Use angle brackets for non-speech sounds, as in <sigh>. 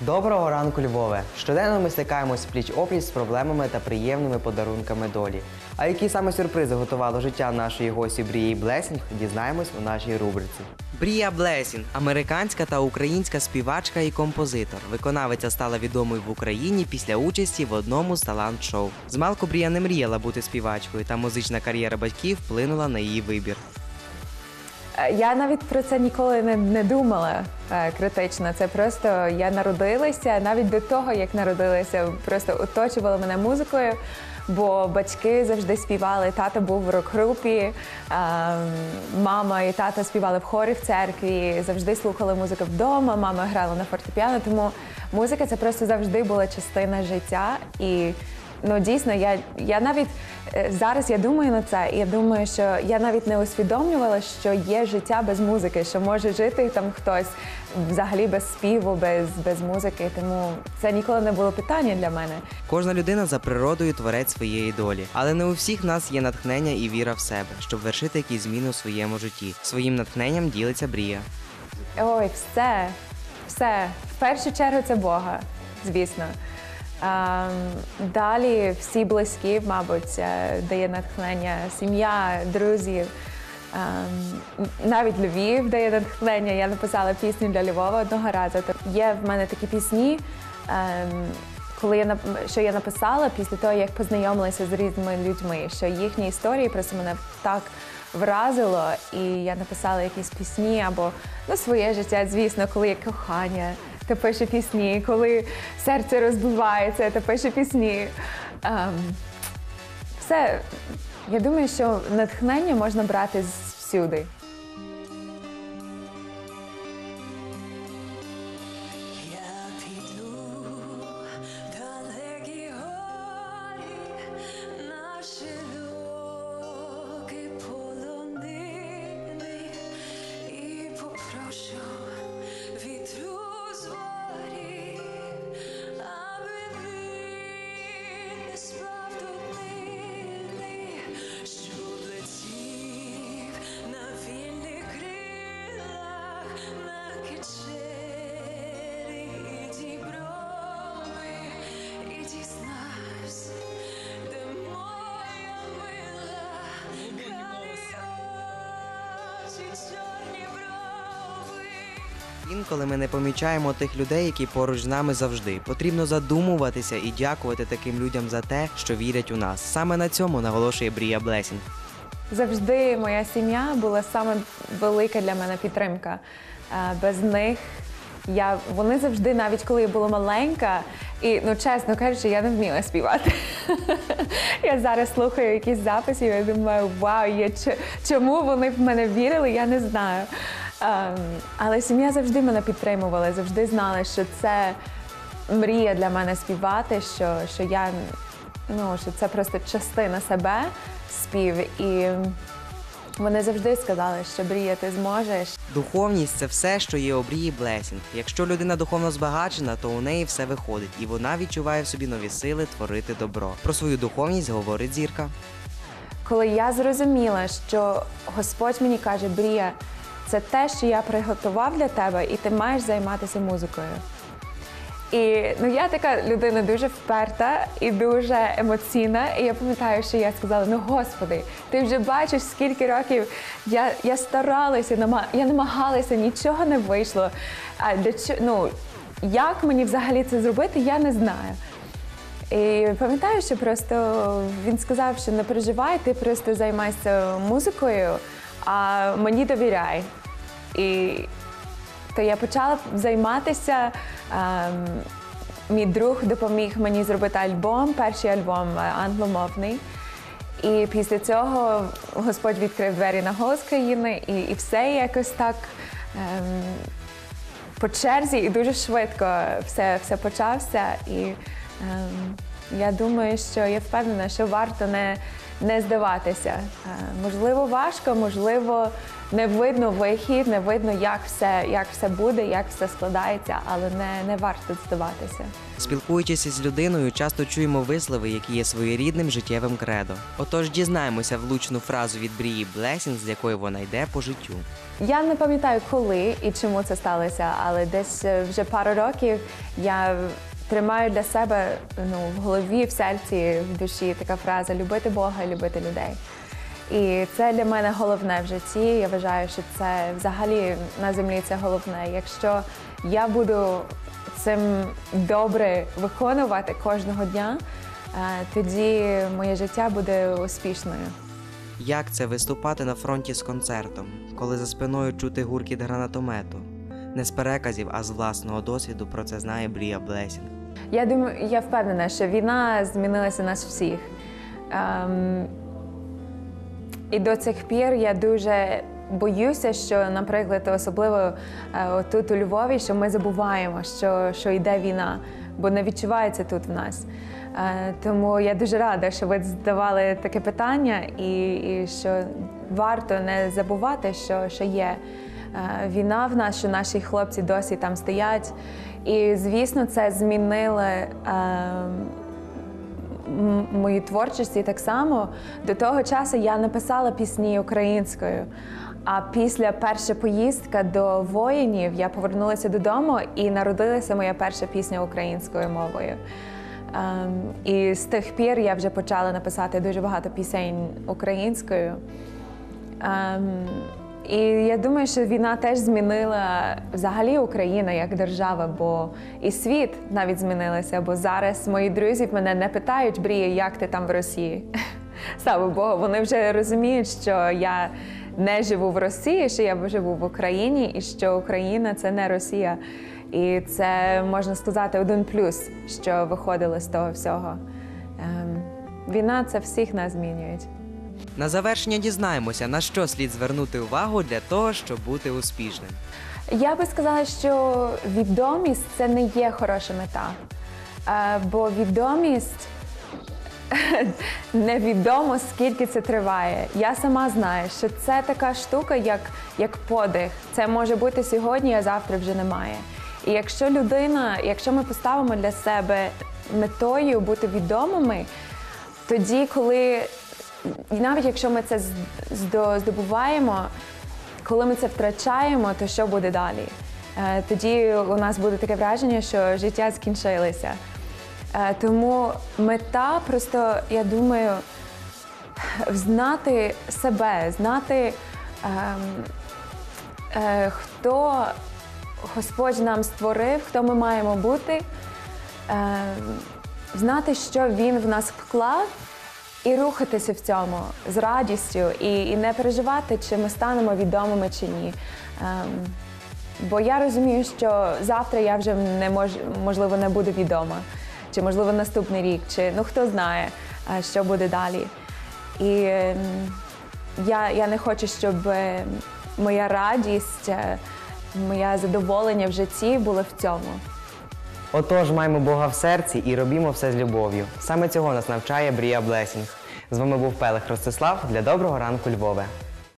Доброго ранку, Львове! Щоденно ми стикаємось пліч опліч з проблемами та приємними подарунками долі. А які саме сюрпризи готувало життя нашої гості Брії Блесінг, дізнаємось у нашій рубриці. Брія Блесін, американська та українська співачка і композитор. Виконавиця стала відомою в Україні після участі в одному з талант-шоу. Змалку Брія не мріяла бути співачкою, та музична кар'єра батьків вплинула на її вибір. Е, Я навіть про це ніколи не, не думала е, критично. Це просто я народилася, навіть до того, як народилася, просто оточувала мене музикою, бо батьки завжди співали. Тато був в рок-групі, е, мама і тато співали в хорі в церкві, завжди слухали музику вдома, мама грала на фортепіано. Тому музика це просто завжди була частина життя. І Ну дійсно, я, я навіть е, зараз я думаю на це, і я думаю, що я навіть не усвідомлювала, що є життя без музики, що може жити там хтось взагалі без співу, без, без музики. Тому це ніколи не було питання для мене. Кожна людина за природою творець своєї долі, але не у всіх нас є натхнення і віра в себе, щоб вершити якісь зміни у своєму житті. Своїм натхненням ділиться Брія. Ой, все, все. В першу чергу це Бога, звісно. Ем, далі всі близькі, мабуть, е, дає натхнення, сім'я, друзі. Ем, навіть Львів дає натхнення. Я написала пісню для Львова одного разу. Є в мене такі пісні, ем, коли я що я написала після того, як познайомилася з різними людьми, що їхні історії просто мене так вразило, і я написала якісь пісні або ну, своє життя, звісно, коли є кохання, то пише пісні, коли серце розбивається, то пише пісні. Ем, все, я думаю, що натхнення можна брати всюди. Наші луки полонини і попрошу Інколи ми не помічаємо тих людей, які поруч з нами завжди. Потрібно задумуватися і дякувати таким людям за те, що вірять у нас. Саме на цьому наголошує Брія Блесінг. Завжди моя сім'я була саме велика для мене підтримка. Е, Без них я вони завжди, навіть коли я була маленька, і ну чесно кажучи, я не вміла співати. <laughs> я зараз слухаю якісь записи, і я думаю, вау, я чому вони в мене вірили, я не знаю. Ем, але сім'я завжди мене підтримувала, завжди знала, що це мрія для мене співати, що, що я ну, що це просто частина себе спів. І вони завжди сказали, що Брія, ти зможеш. Духовність це все, що є у Брії Блесінг. Якщо людина духовно збагачена, то у неї все виходить, і вона відчуває в собі нові сили творити добро. Про свою духовність говорить зірка. Коли я зрозуміла, що Господь мені каже, Брія, це те, що я приготував для тебе, і ти маєш займатися музикою. І ну я така людина дуже вперта і дуже емоційна. І я пам'ятаю, що я сказала: ну господи, ти вже бачиш, скільки років я, я старалася, я намагалася, нічого не вийшло. А для чо- ну, як мені взагалі це зробити, я не знаю. І пам'ятаю, що просто він сказав, що не переживай, ти просто займайся музикою, а мені довіряй. І то я почала займатися. ем, мій друг допоміг мені зробити альбом, перший альбом е, англомовний. І після цього Господь відкрив двері на голос країни, і, і все якось так ем, по черзі і дуже швидко все, все почався. І ем, Я думаю, що я впевнена, що варто не, не здаватися. Е, Можливо, важко, можливо, не видно вихід, не видно, як все, як все буде, як все складається, але не, не варто здаватися. Спілкуючись із людиною, часто чуємо вислови, які є своєрідним життєвим кредо. Отож, дізнаємося влучну фразу від Брії Блесінг, з якою вона йде по життю. Я не пам'ятаю, коли і чому це сталося, але десь е, вже пару років я тримаю для себе ну, в голові, в серці, в душі така фраза любити Бога, любити людей. І це для мене головне в житті. Я вважаю, що це взагалі на землі це головне. Якщо я буду цим добре виконувати кожного дня, е, тоді моє життя буде успішною. Як це виступати на фронті з концертом, коли за спиною чути гуркіт гранатомету? Не з переказів, а з власного досвіду про це знає Брія Блесінг. Я думаю, я впевнена, що війна змінилася нас всіх. Ем, і до цих пір я дуже боюся, що, наприклад, особливо е, тут у Львові, що ми забуваємо, що, що йде війна, бо не відчувається тут в нас. Е, тому я дуже рада, що ви задавали таке питання, і, і що варто не забувати, що, що є е, війна в нас, що наші хлопці досі там стоять. І звісно, це змінило. Е, м- мою творчість так само до того часу я написала пісні українською. А після першої поїздки до воїнів я повернулася додому і народилася моя перша пісня українською мовою. Ем, і з тих пір я вже почала написати дуже багато пісень українською. Ем, і я думаю, що війна теж змінила взагалі Україну як держава, бо і світ навіть змінилося. Бо зараз мої друзі мене не питають, Брія, як ти там в Росії. <laughs> Слава Богу, вони вже розуміють, що я не живу в Росії, що я живу в Україні, і що Україна це не Росія. І це можна сказати один плюс, що виходило з того всього. Ем, війна це всіх нас змінює. На завершення дізнаємося, на що слід звернути увагу для того, щоб бути успішним. Я би сказала, що відомість це не є хороша мета. Е, Бо відомість <laughs> невідомо скільки це триває. Я сама знаю, що це така штука, як, як подих. Це може бути сьогодні, а завтра вже немає. І якщо людина, якщо ми поставимо для себе метою бути відомими, тоді, коли і навіть якщо ми це здобуваємо, коли ми це втрачаємо, то що буде далі? Е, Тоді у нас буде таке враження, що життя скінчилося. Е, Тому мета просто, я думаю, знати себе, знати, ем, е, хто Господь нам створив, хто ми маємо бути, е, знати, що Він в нас вклав, і рухатися в цьому з радістю, і, і не переживати, чи ми станемо відомими чи ні. Ем, бо я розумію, що завтра я вже не мож, можливо не буду відома, чи можливо наступний рік, чи ну хто знає, е, що буде далі. І ем, я, я не хочу, щоб е, моя радість, е, моє задоволення в житті було в цьому. Отож, маємо Бога в серці і робімо все з любов'ю. Саме цього нас навчає Брія Блесінг. З вами був Пелех Ростислав для доброго ранку Львове.